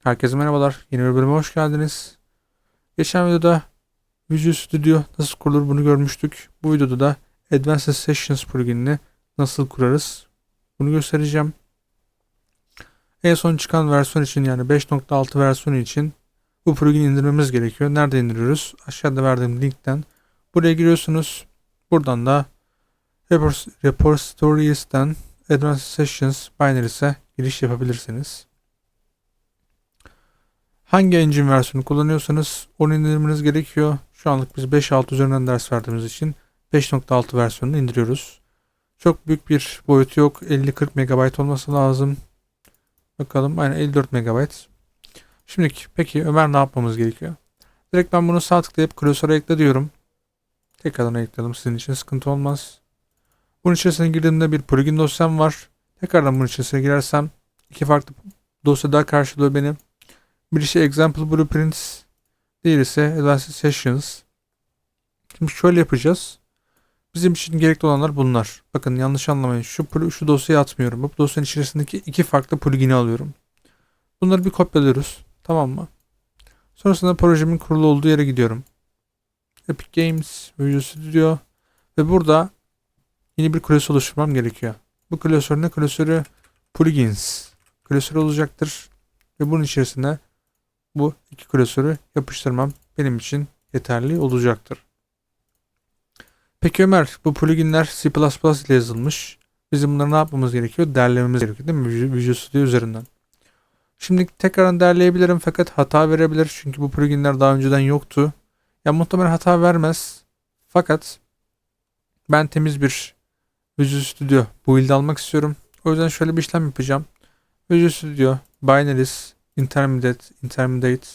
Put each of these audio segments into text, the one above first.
Herkese merhabalar. Yeni bir bölüme hoş geldiniz. Geçen videoda Visual Studio nasıl kurulur bunu görmüştük. Bu videoda da Advanced Sessions pluginini nasıl kurarız bunu göstereceğim. En son çıkan versiyon için yani 5.6 versiyonu için bu plugini indirmemiz gerekiyor. Nerede indiriyoruz? Aşağıda verdiğim linkten buraya giriyorsunuz. Buradan da Repos- Repositories'ten Advanced Sessions Binary's'e giriş yapabilirsiniz. Hangi engine versiyonu kullanıyorsanız onu indirmeniz gerekiyor. Şu anlık biz 5.6 üzerinden ders verdiğimiz için 5.6 versiyonunu indiriyoruz. Çok büyük bir boyutu yok. 50-40 MB olması lazım. Bakalım aynen 54 MB. Şimdi peki Ömer ne yapmamız gerekiyor? Direkt ben bunu sağ tıklayıp klasöre ekle diyorum. Tekrardan ekledim sizin için sıkıntı olmaz. Bunun içerisine girdiğimde bir plugin dosyam var. Tekrardan bunun içerisine girersem iki farklı dosya daha karşılıyor beni. Birisi Example Blueprints, diğeri ise Advanced Sessions. Şimdi şöyle yapacağız. Bizim için gerekli olanlar bunlar. Bakın yanlış anlamayın. Şu, şu dosyayı atmıyorum. Bu dosyanın içerisindeki iki farklı plugin'i alıyorum. Bunları bir kopyalıyoruz. Tamam mı? Sonrasında projemin kurulu olduğu yere gidiyorum. Epic Games, Visual Studio ve burada yeni bir klasör oluşturmam gerekiyor. Bu klasör ne klasörü? Plugins klasörü olacaktır. Ve bunun içerisine bu iki klasörü yapıştırmam benim için yeterli olacaktır. Peki Ömer, bu pluginler C++ ile yazılmış. Bizim bunları ne yapmamız gerekiyor? Derlememiz gerekiyor değil mi? Visual Studio üzerinden. Şimdi tekrardan derleyebilirim fakat hata verebilir. Çünkü bu pluginler daha önceden yoktu. Ya muhtemelen hata vermez. Fakat ben temiz bir Visual Studio build almak istiyorum. O yüzden şöyle bir işlem yapacağım. Visual Studio, Binaries, Intermediate, Intermediate,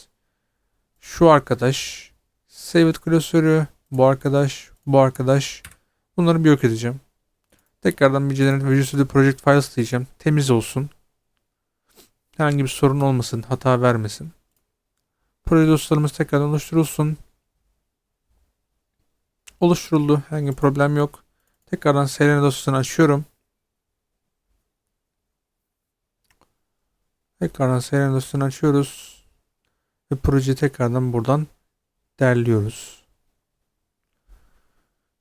şu arkadaş, Save it klasörü, bu arkadaş, bu arkadaş. Bunları bir yok edeceğim. Tekrardan bir Generate Visual Studio Project Files diyeceğim. Temiz olsun. Herhangi bir sorun olmasın, hata vermesin. Proje dosyalarımız tekrardan oluşturulsun. Oluşturuldu. Herhangi bir problem yok. Tekrardan Selenium dosyasını açıyorum. Tekrardan Selenium dosyasını açıyoruz. Ve projeyi tekrardan buradan derliyoruz.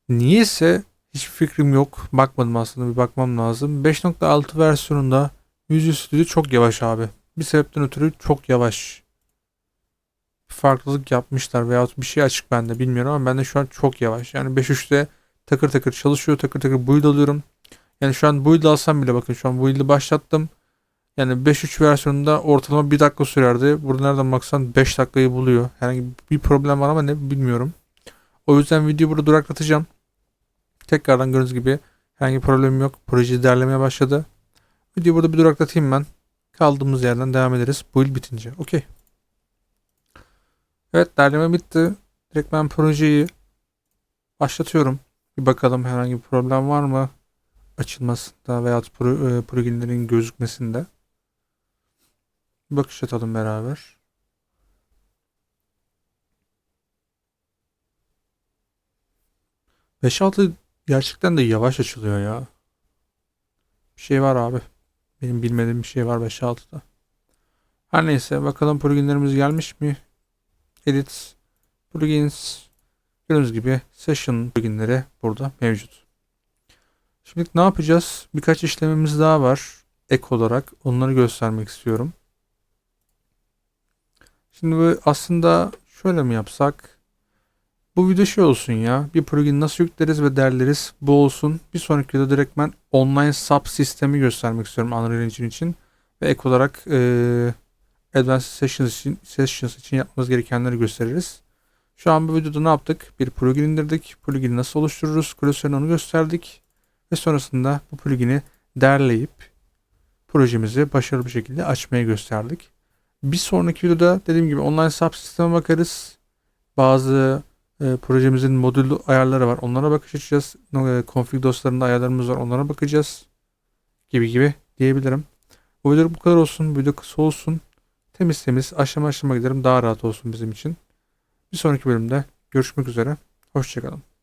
Niyeyse hiç fikrim yok. Bakmadım aslında bir bakmam lazım. 5.6 versiyonunda Visual Studio çok yavaş abi. Bir sebepten ötürü çok yavaş. Bir farklılık yapmışlar veyahut bir şey açık bende bilmiyorum ama bende şu an çok yavaş. Yani 5.3'te takır takır çalışıyor. Takır takır build alıyorum. Yani şu an build alsam bile bakın şu an build'i başlattım. Yani 5.3 versiyonunda ortalama 1 dakika sürerdi. Burada nereden baksan 5 dakikayı buluyor. Herhangi bir problem var ama ne bilmiyorum. O yüzden videoyu burada duraklatacağım. Tekrardan gördüğünüz gibi herhangi bir problemim yok. Projeyi derlemeye başladı. Videoyu burada bir duraklatayım ben. Kaldığımız yerden devam ederiz. Build bitince. Okey. Evet derleme bitti. Direkt ben projeyi başlatıyorum. Bir bakalım herhangi bir problem var mı? Açılmasında veya pro, e, pluginlerin gözükmesinde. Bakış atalım beraber. Beş altı gerçekten de yavaş açılıyor ya. Bir şey var abi. Benim bilmediğim bir şey var 5.6'da. Her neyse bakalım pluginlerimiz gelmiş mi? Edit, plugins, gördüğünüz gibi session pluginleri burada mevcut. Şimdi ne yapacağız? Birkaç işlemimiz daha var. Ek olarak onları göstermek istiyorum. Şimdi aslında şöyle mi yapsak? Bu video şey olsun ya. Bir plugin nasıl yükleriz ve derleriz. Bu olsun. Bir sonraki videoda direkt ben online sub sistemi göstermek istiyorum Unreal Engine için. Ve ek olarak e, Advanced Sessions için, Sessions için yapmamız gerekenleri gösteririz. Şu an bu videoda ne yaptık? Bir plugin indirdik. Plugin'i nasıl oluştururuz? Klasörünü onu gösterdik. Ve sonrasında bu plugin'i derleyip projemizi başarılı bir şekilde açmaya gösterdik. Bir sonraki videoda dediğim gibi online sub sisteme bakarız. Bazı e, projemizin modül ayarları var. Onlara bakış açacağız. E, config dosyalarında ayarlarımız var. Onlara bakacağız. Gibi gibi diyebilirim. Bu video bu kadar olsun. Bu video kısa olsun. Temiz temiz aşama aşama gidelim. Daha rahat olsun bizim için. Bir sonraki bölümde görüşmek üzere. Hoşçakalın.